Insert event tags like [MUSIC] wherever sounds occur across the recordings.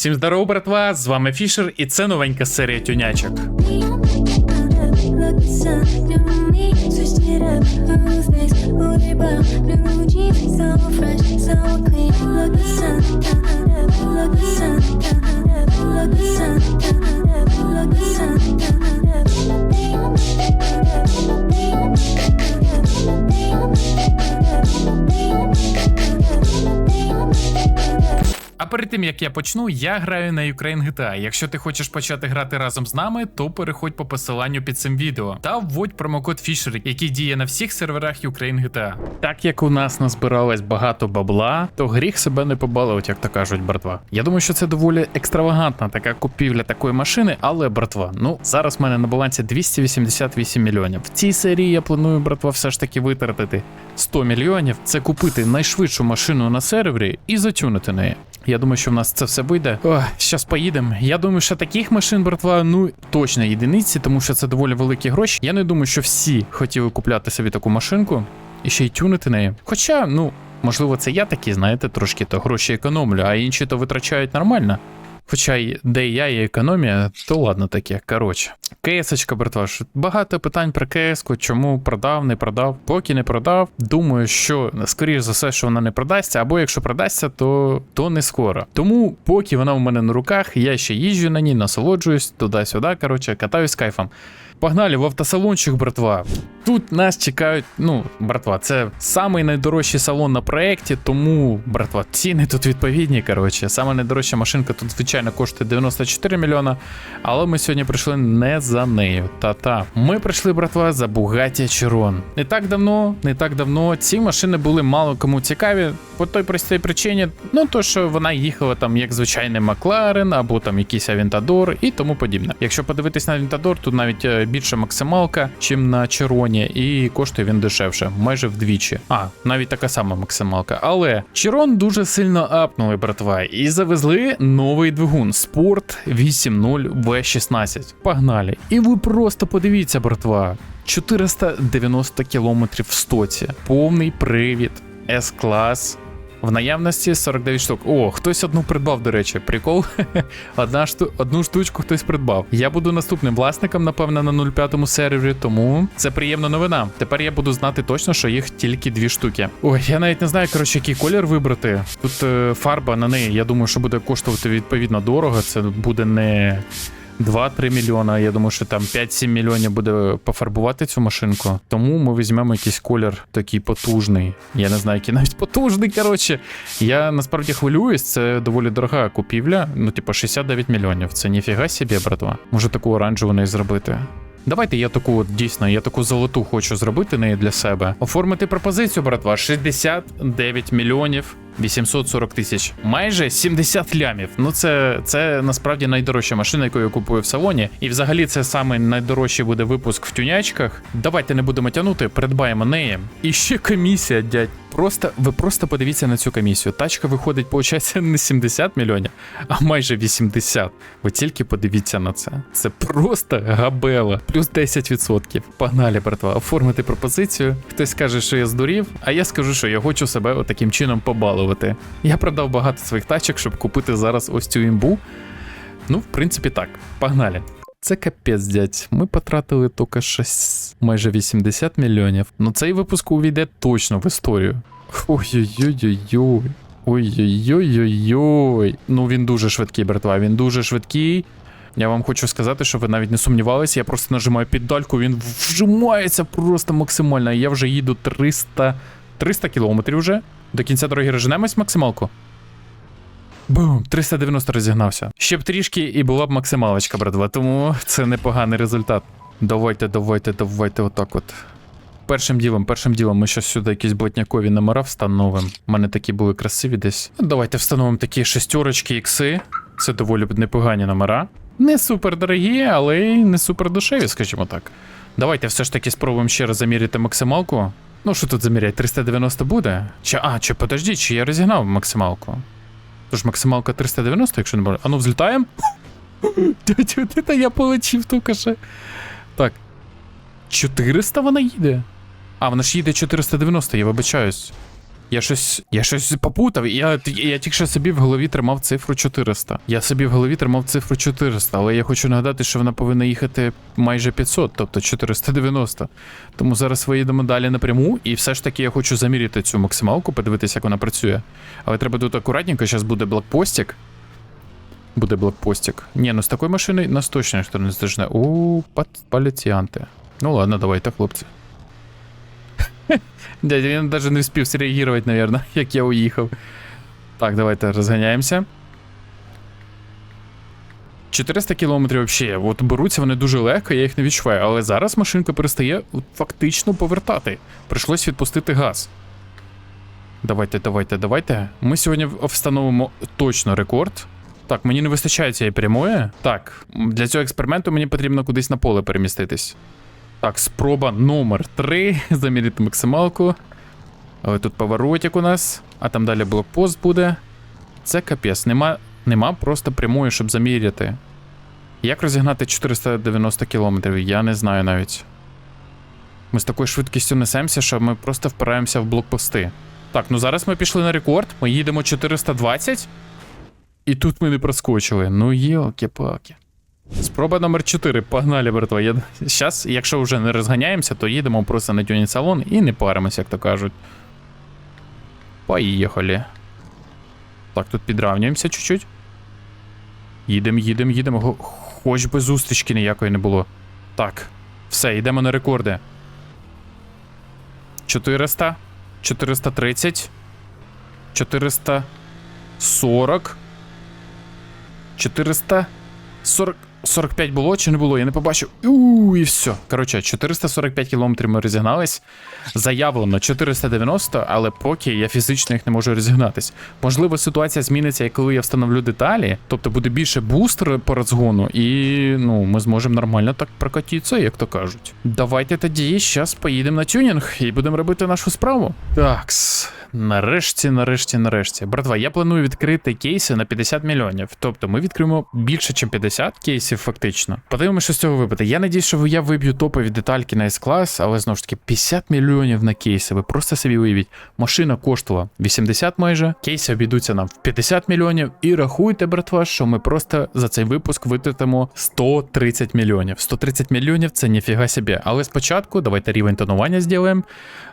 Всім здорово, братва! З вами Фішер, і це новенька серія тюнячок. Перед тим як я почну, я граю на Ukraine GTA. Якщо ти хочеш почати грати разом з нами, то переходь по посиланню під цим відео та вводь промокод Fisher, який діє на всіх серверах Ukraine GTA. Так як у нас назбиралось багато бабла, то гріх себе не побалувати, як то кажуть, братва. Я думаю, що це доволі екстравагантна така купівля такої машини, але братва, ну зараз в мене на балансі 288 мільйонів. В цій серії я планую, братва, все ж таки витратити 100 мільйонів. Це купити найшвидшу машину на сервері і затюнити неї. Я думаю, що в нас це все вийде. Ох, щас поїдемо. Я думаю, що таких машин, братва, ну точно єдиниці, тому що це доволі великі гроші. Я не думаю, що всі хотіли купляти собі таку машинку і ще й тюнити неї. Хоча, ну, можливо, це я такий, знаєте, трошки то гроші економлю, а інші то витрачають нормально. Хоча де я і економія, то ладно таке. Коротше. КС-очка, братва, багато питань про кейску, чому продав, не продав, поки не продав. Думаю, що скоріш за все, що вона не продасться, або якщо продасться, то, то не скоро. Тому, поки вона у мене на руках, я ще їжджу на ній, насолоджуюсь туди-сюди. Коротше, катаюсь кайфом. Погнали в автосалончик, братва. Тут нас чекають. Ну, братва, це самий найдорожчий салон на проєкті, тому, братва, ціни тут відповідні. Коротше, саме найдорожча машинка тут, звичайно, коштує 94 мільйона. Але ми сьогодні прийшли не за нею. Та-та. Ми прийшли, братва, за Bugatti Chiron. Не так давно, не так давно ці машини були мало кому цікаві. По той простій причині, ну то що вона їхала там як звичайний Макларен або там якийсь Авентадор і тому подібне. Якщо подивитись на Авентадор, тут навіть е, більше максималка, чим на Чироні, і коштує він дешевше, майже вдвічі. А, навіть така сама максималка. Але Чирон дуже сильно апнули, братва, і завезли новий двигун Sport 8.0 V16. Погнали. І ви просто подивіться, братва. 490 км в стоці, повний привід, S-клас. В наявності 49 штук. О, хтось одну придбав, до речі. Прикол. [LAUGHS] Одна шту... Одну штучку хтось придбав. Я буду наступним власником, напевно, на 05 сервері, тому це приємна новина. Тепер я буду знати точно, що їх тільки дві штуки. Ой, я навіть не знаю, коротше, який колір вибрати. Тут е, фарба на неї, я думаю, що буде коштувати відповідно дорого. Це буде не. 2-3 мільйона. Я думаю, що там 5-7 мільйонів буде пофарбувати цю машинку. Тому ми візьмемо якийсь колір такий потужний. Я не знаю, який навіть потужний. Коротше, я насправді хвилююсь. Це доволі дорога купівля. Ну, типу, 69 мільйонів. Це ніфіга собі, братва. Може таку оранжеву не зробити. Давайте я таку от дійсно, я таку золоту хочу зробити неї для себе. Оформити пропозицію, братва, 69 мільйонів 840 тисяч. Майже 70 лямів. Ну це, це насправді найдорожча машина, яку я купую в салоні. І взагалі це саме найдорожчий буде випуск в тюнячках. Давайте не будемо тягнути, придбаємо неї. І ще комісія, дядь. Просто ви просто подивіться на цю комісію. Тачка виходить, виходить, не 70 мільйонів, а майже 80. Ви тільки подивіться на це. Це просто габела. Плюс 10%. Погнали, братва, оформити пропозицію. Хтось каже, що я здурів, а я скажу, що я хочу себе отаким чином побалувати. Я продав багато своїх тачок, щоб купити зараз ось цю імбу. Ну, в принципі, так. Погнали. Це капець, дядь. Ми потратили тільки щось майже 80 мільйонів. Ну цей випуск увійде точно в історію. Ой-ой-ой-ой-ой. Ой-ой-ой-ой-ой. Ну він дуже швидкий, братва. Він дуже швидкий. Я вам хочу сказати, що ви навіть не сумнівалися. Я просто нажимаю піддальку, він вжимається просто максимально. Я вже їду 300 300 кілометрів вже. До кінця дороги розженемось максималку. Бум, 390 розігнався. Ще б трішки і була б максималочка, братва, тому це непоганий результат. Давайте, давайте, давайте, отак от. Першим ділом, першим ділом, ми щось сюди якісь блатнякові номера встановимо. У мене такі були красиві десь. Ну, Давайте встановимо такі шестерочки ікси. Це доволі непогані номера. Не супер дорогі, але й не супер дешеві, скажімо так. Давайте все ж таки спробуємо ще раз заміряти максималку. Ну, що тут заміряти? 390 буде? Чи, а, чи подождіть, чи я розігнав максималку? Тож максималка 390, якщо не. А ну взлітаємо. Та я полетів тільки ще. Так. 400 вона їде. А, вона ж їде 490, я вибачаюсь. Я щось. Я щось попутав. Я, я тільки що собі в голові тримав цифру 400. Я собі в голові тримав цифру 400, але я хочу нагадати, що вона повинна їхати майже 500, тобто 490. Тому зараз виїдемо далі напряму, і все ж таки я хочу заміряти цю максималку, подивитися, як вона працює. Але треба тут акуратненько, зараз буде блокпостик. Буде блокпостик. Ні, ну з такою машиною нас точно ніхто не здожне. У поліціянти. Ну ладно, давайте, хлопці. [LAUGHS] Дядя, він навіть не встиг среагувати, наверное, [LAUGHS] як я уїхав. Так, давайте розганяємося. 400 кілометрів взагалі, от беруться вони дуже легко, я їх не відчуваю, але зараз машинка перестає фактично повертати. Прийшлось відпустити газ. Давайте, давайте, давайте. Ми сьогодні встановимо точно рекорд. Так, мені не вистачає цієї прямої. Так, для цього експерименту мені потрібно кудись на поле переміститись. Так, спроба номер 3 [LAUGHS] заміряти максималку. Але тут поворотик у нас, а там далі блокпост буде. Це капець, нема, нема просто прямої, щоб заміряти. Як розігнати 490 км, я не знаю навіть. Ми з такою швидкістю несемося, що ми просто впираємося в блокпости. Так, ну зараз ми пішли на рекорд, ми їдемо 420. І тут ми не проскочили. Ну, єлки-паки. Спроба номер 4. Погнали, братва. Я... Зараз, якщо вже не розганяємося, то їдемо просто на тюнінг салон і не паримося, як то кажуть. Поїхали. Так, тут підравнюємося чуть-чуть. Їдемо, їдемо, їдемо. Хоч би зустрічки ніякої не було. Так, все, йдемо на рекорди. 400, 430, 440, 440. 45 було чи не було, я не побачив. У, і все. Коротше, 445 кілометрів ми розігнались. Заявлено 490, але поки я фізично їх не можу розігнатись. Можливо, ситуація зміниться, коли я встановлю деталі, тобто буде більше бустер по розгону, і ну, ми зможемо нормально так прокатитися, як то кажуть. Давайте тоді зараз поїдемо на тюнінг і будемо робити нашу справу. Такс. Нарешті, нарешті, нарешті. Братва, я планую відкрити кейси на 50 мільйонів. Тобто ми відкриємо більше, ніж 50 кейсів, фактично. Подивимося, що з цього випаде. Я надіюсь, що я виб'ю топові детальки на S-клас, але знову ж таки 50 мільйонів на кейси. Ви просто собі уявіть. Машина коштувала 80 майже, кейси обійдуться нам в 50 мільйонів. І рахуйте, братва, що ми просто за цей випуск витратимо 130 мільйонів. 130 мільйонів це ніфіга собі. Але спочатку давайте рівень тонування зробимо.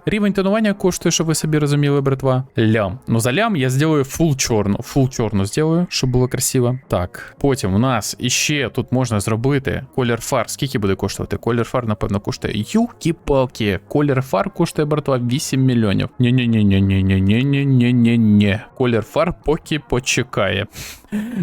Рівень тонування коштує, щоб ви собі розуміли, братва. Лям. Ну за лям я зроблю фул чорну. Фул чорну зроблю, щоб було красиво. Так. Потім у нас іще тут можна зробити колір фар. Скільки буде коштувати? Колір фар, напевно, коштує. Юкі-палки. Колір фар коштує, братва, 8 мільйонів. Ні-ні-ні-ні-ні-ні-ні-ні-ні. Колір фар поки почекає.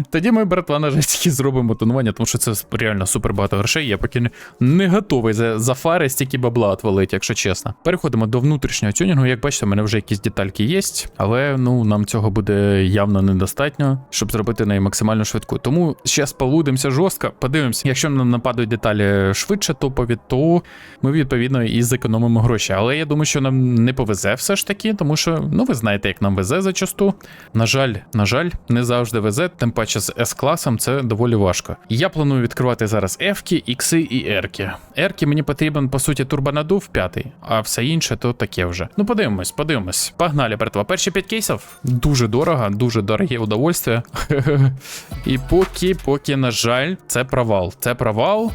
Тоді ми, братва, на жаль, зробимо тонування, тому що це реально супер багато грошей. Я поки не, не готовий за, за фари стільки бабла отвалити, якщо чесно. Переходимо до внутрішнього тюнінгу. Як бачите, у мене вже якісь детальки є, але ну нам цього буде явно недостатньо, щоб зробити неї максимально швидку. Тому зараз полудимося жорстко, подивимося. Якщо нам нападуть деталі швидше топові, то ми відповідно і зекономимо гроші. Але я думаю, що нам не повезе все ж таки, тому що ну ви знаєте, як нам везе зачасту. На жаль, на жаль, не завжди везе, тим паче з S-класом це доволі важко. Я планую відкривати зараз F-ки, X і R-ки. R-ки мені потрібен, по суті, турбонадув п'ятий, а все інше то таке вже. Ну подивимось, подивимось. Погнали, братва. Перші 5 кейсів дуже дорого, дуже дороге удовольствие. [LAUGHS] І поки, поки, на жаль, це провал. Це провал.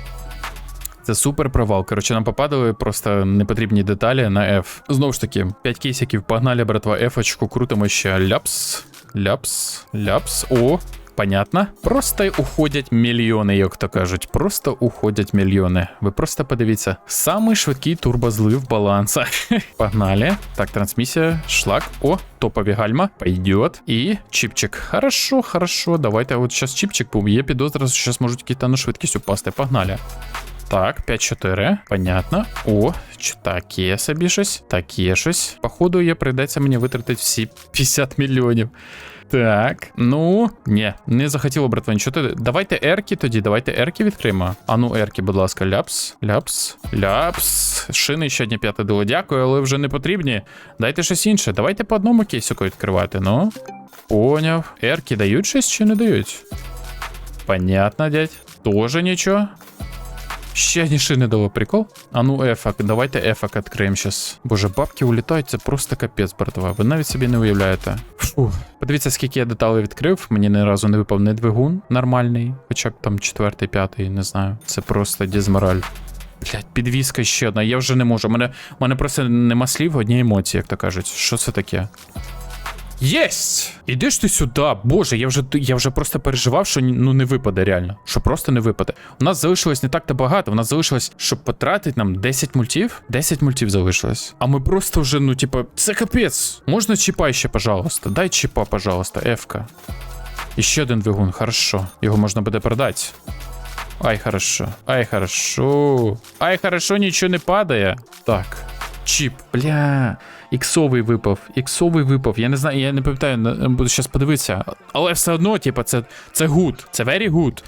Це супер провал. Коротше, нам попадали просто непотрібні деталі на F. Знову ж таки, 5 кейсиків, погнали, братва, F-очку, крутимо ще ляпс, ляпс, ляпс. О, понятно. Просто уходять мільйони, як то кажуть. Просто уходять мільйони. Ви просто подивіться. Самий швидкий турбозлив баланса. [LAUGHS] Погнали. Так, трансмісія, шлак. О, топові гальма. Пойдет. І чіпчик. Хорошо, хорошо. Давайте от зараз чіпчик. Є підозра, що зараз можуть на швидкість упасти. Погнали. Так, 5-4. Понятно. О, ч- таке собі щось. Таке щось. Походу, є прийдеться мені витратити всі [LAUGHS] 50 мільйонів. Так, ну, ні, не захотіло, братва, нічого. ти- Давайте ерки тоді, давайте ерки відкриємо. А ну, ерки, будь ласка, ляпс, ляпс, ляпс. Шини ще одні п'яте дило. Дякую, але вже не потрібні. Дайте щось інше. Давайте по одному кейсику відкривати, ну. Поняв. Ерки дають щось чи не дають? Понятно, дядь. Тоже нічого. Ще шини дало прикол. А ну ефак, давайте ефак відкриємо щас. Боже, бабки улітають, це просто капець, братва. Ви навіть собі не уявляєте. Фу. Подивіться, скільки я деталей відкрив. Мені ні разу не випав не двигун нормальний, хоча б там четвертий, п'ятий, не знаю. Це просто дізмораль. Блять, підвіска ще одна. Я вже не можу. У мене, мене просто нема слів, одні емоції, як то кажуть. Що це таке? Єсть! Ж ти сюди, боже, я вже я вже просто переживав, що ну не випаде реально. Що просто не випаде. У нас залишилось не так-то багато. У нас залишилось, щоб потратити нам 10 мультів. 10 мультів залишилось. А ми просто вже, ну, типа, це капець. Можна чіпа ще, пожалуйста. Дай чіпа, пожалуйста, Ефка. І ще один двигун, хорошо. Його можна буде продати. Ай, хорошо. Ай, хорошо. Ай, хорошо, нічого не падає. Так. Чіп, бля. Іксовий випав, іксовий випав. Я не знаю, я не пам'ятаю, буду зараз подивитися. Але все одно, типа, це, це good, це very good.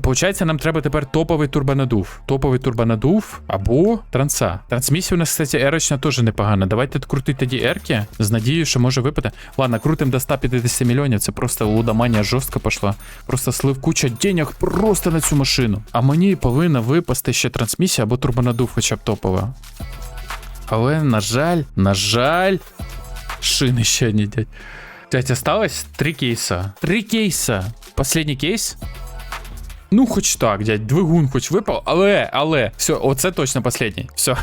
Получається, нам треба тепер топовий турбонадув. Топовий турбонадув або транса. Трансмісія у нас, кстати, ерочна теж непогана. Давайте крутити тоді ерки з надією, що може випити. Ладно, крутим до 150 мільйонів. Це просто лудоманія жорстко пішла. Просто слив куча денег просто на цю машину. А мені повинна випасти ще трансмісія або турбонадув, хоча б топова. Але, на жаль, на жаль, шини ще не дядь. Дядь, осталось три кейса. Три кейса. Последний кейс. Ну, хоч так, дядь, двигун хоч випав, але, але, все, оце точно последній. Все.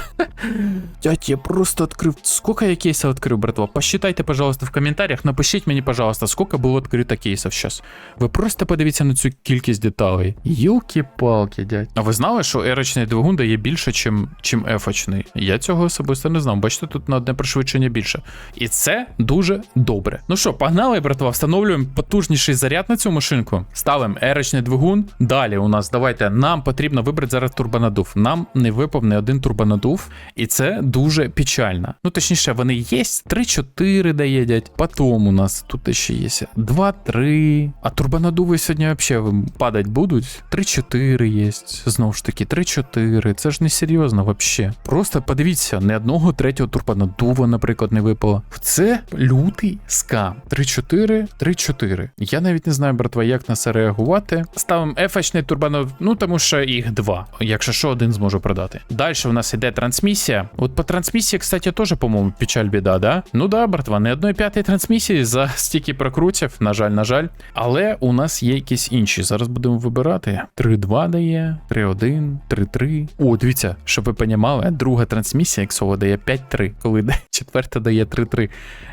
[LAUGHS] Дядь, я просто відкрив. Сколько я кейсів відкрив, братва? Посчитайте, пожалуйста, в коментарях, напишіть мені, пожалуйста, сколько було відкрито кейсів зараз. Ви просто подивіться на цю кількість деталей. Йолки-палки, дядь. А ви знали, що ерочний двигун дає більше, чим, чим ефочний? Я цього особисто не знав. Бачите, тут на одне пришвидшення більше. І це дуже добре. Ну що, погнали, братва, встановлюємо потужніший заряд на цю машинку. Ставимо ерочний двигун. Далі у нас давайте. Нам потрібно вибрати зараз турбонадув. Нам не випав не один турбонадув, і це дуже печально. Ну, точніше, вони є. 3-4 дає дядь. Потім у нас тут ще є 2-3. А турбонадуви сьогодні взагалі падать будуть. 3-4 є. Знову ж таки, 3-4. Це ж не серйозно вообще. Просто подивіться, не одного третього турбонадува, наприклад, не випало. Це лютий скам. 3-4, 3-4. Я навіть не знаю, братва, як на це реагувати. Ставимо ефачний турбонадув, ну тому що їх два. Якщо що, один зможу продати. Далі у нас іде трансмісія. От по трансмісії, кстати, теж, по-моєму, печаль біда, да? Ну да, братва, не одної п'ятої трансмісії за [LAUGHS] стільки прокрутів, на жаль, на жаль. Але у нас є якісь інші. Зараз будемо вибирати. 3-2 дає, 3-1, 3-3. О, дивіться, щоб ви понімали, друга трансмісія, іксова, дає 5-3, коли [LAUGHS] четверта дає 3-3.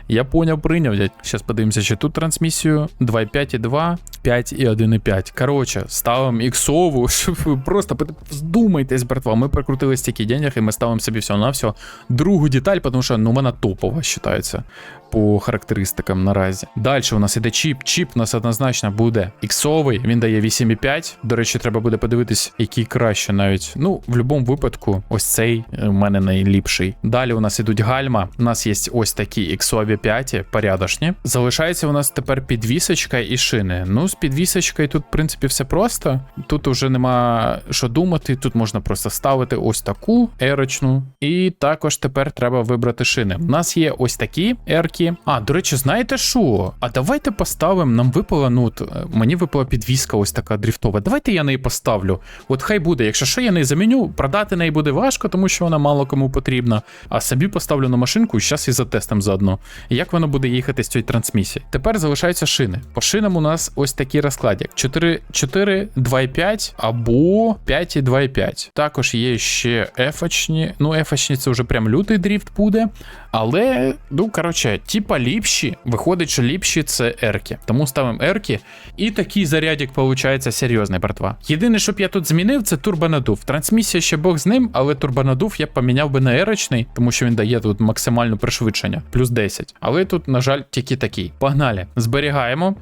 Я поняв, прийняв. Зараз подивимося, чи тут трансмісію 2,5 і 2, 5 і 1,5. Коротше, ставимо іксову, [LAUGHS] щоб ви просто вздумайтесь, братва. Ми прокрутили стільки денег, і ми ставимо собі всього на всього другу деталь, тому що ну вона топова вважається по характеристикам наразі. Далі у нас іде чіп. Чіп у нас однозначно буде іксовий, він дає 8,5. До речі, треба буде подивитись, який краще навіть. Ну, в будь-якому випадку, ось цей е, у мене найліпший. Далі у нас ідуть гальма. У нас є ось такі іксові 5, порядочні. Залишається у нас тепер підвісочка і шини. Ну, з підвісочкою тут, в принципі, все просто. Тут вже нема що думати. Тут можна просто ставити ось таку ерочну. І також тепер треба вибрати шини. У нас є ось такі ерки. А, до речі, знаєте що? А давайте поставимо. Нам випала, ну от, е, мені випала підвіска ось така дріфтова. Давайте я неї поставлю. От хай буде. Якщо що, я неї заміню, продати неї буде важко, тому що вона мало кому потрібна. А собі поставлю на машинку і зараз і затестим заодно. Як воно буде їхати з цієї трансмісії. Тепер залишаються шини. По шинам у нас ось такий розкладик. 4, 4 2,5 або 5 і 2,5. Також є ще ефочні. Ну, ефочні це вже прям лютий дріфт буде. Але, ну, коротше, типа ліпші. Виходить, що ліпші це ерки. Тому ставимо ерки. І такий зарядик виходить серйозний, братва. Єдине, щоб я тут змінив, це турбонадув. Трансмісія ще Бог з ним, але турбонадув я б поміняв би на ерочний, тому що він дає тут максимальне пришвидшення, плюс 10. Але тут, на жаль, тільки такий. Погнали. Зберігаємо.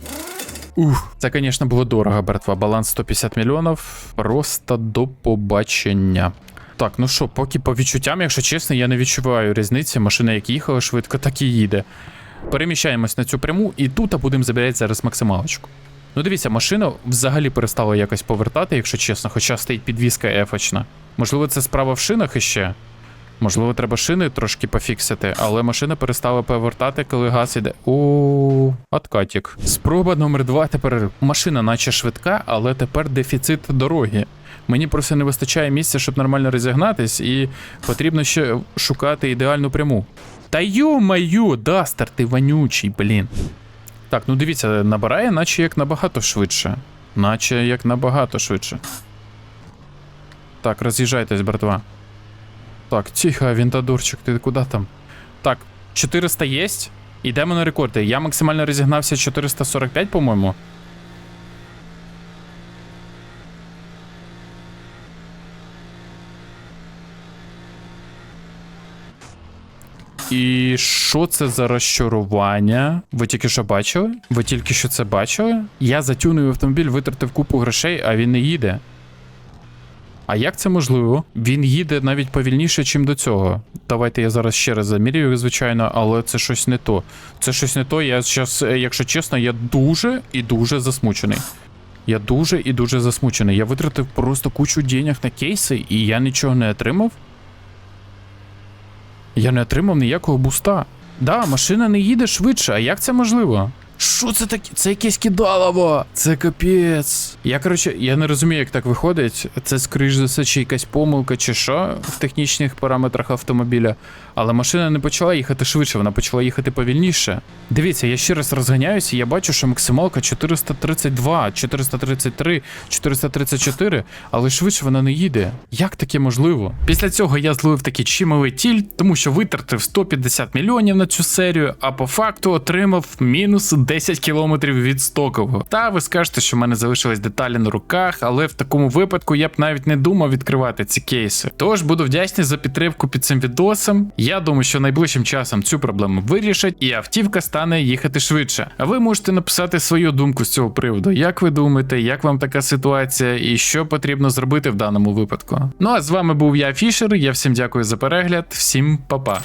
Ух, це, звісно, було дорого, братва. Баланс 150 мільйонів. Просто до побачення. Так, ну що, поки по відчуттям, якщо чесно, я не відчуваю різниці. Машина, як їхала швидко, так і їде. Переміщаємось на цю пряму, і тут будемо забирати зараз максималочку. Ну дивіться, машина взагалі перестала якось повертати, якщо чесно, хоча стоїть підвіска ефочна. Можливо, це справа в шинах іще. Можливо, треба шини трошки пофіксити, але машина перестала повертати, коли газ іде. У откатік. Спроба номер два. Тепер машина, наче швидка, але тепер дефіцит дороги. Мені просто не вистачає місця, щоб нормально розігнатись, і потрібно ще шукати ідеальну пряму. Та ю-маю, Дастер, ти вонючий, блін. Так, ну дивіться, набирає, наче як набагато швидше. Наче як набагато швидше. Так, роз'їжджайтесь, братва. Так, тихо, вінтадурчик, ти куди там? Так, 400 єсть. Йдемо на рекорди. Я максимально розігнався 445, по-моєму. І що це за розчарування? Ви тільки що бачили? Ви тільки що це бачили? Я затюнив автомобіль, витратив купу грошей, а він не їде. А як це можливо? Він їде навіть повільніше, чим до цього. Давайте я зараз ще раз замірюю, звичайно, але це щось не то. Це щось не то. Я зараз, якщо чесно, я дуже і дуже засмучений. Я дуже і дуже засмучений. Я витратив просто кучу денег на кейси, і я нічого не отримав. Я не отримав ніякого буста. Да, машина не їде швидше, а як це можливо? Що це таке? Це якесь кидалово. Це капець. Я коротше, я не розумію, як так виходить. Це скоріш за все, чи якась помилка, чи що в технічних параметрах автомобіля. Але машина не почала їхати швидше, вона почала їхати повільніше. Дивіться, я ще раз розганяюся, і я бачу, що максималка 432, 433, 434, але швидше вона не їде. Як таке можливо? Після цього я зловив такий чимовий тіль, тому що витратив 150 мільйонів на цю серію, а по факту отримав мінус 10 кілометрів від стокового. Та ви скажете, що в мене залишились деталі на руках, але в такому випадку я б навіть не думав відкривати ці кейси. Тож буду вдячний за підтримку під цим відосом. Я думаю, що найближчим часом цю проблему вирішать, і автівка стане їхати швидше. А ви можете написати свою думку з цього приводу. Як ви думаєте, як вам така ситуація і що потрібно зробити в даному випадку? Ну а з вами був я, Фішер. Я всім дякую за перегляд, всім па-па.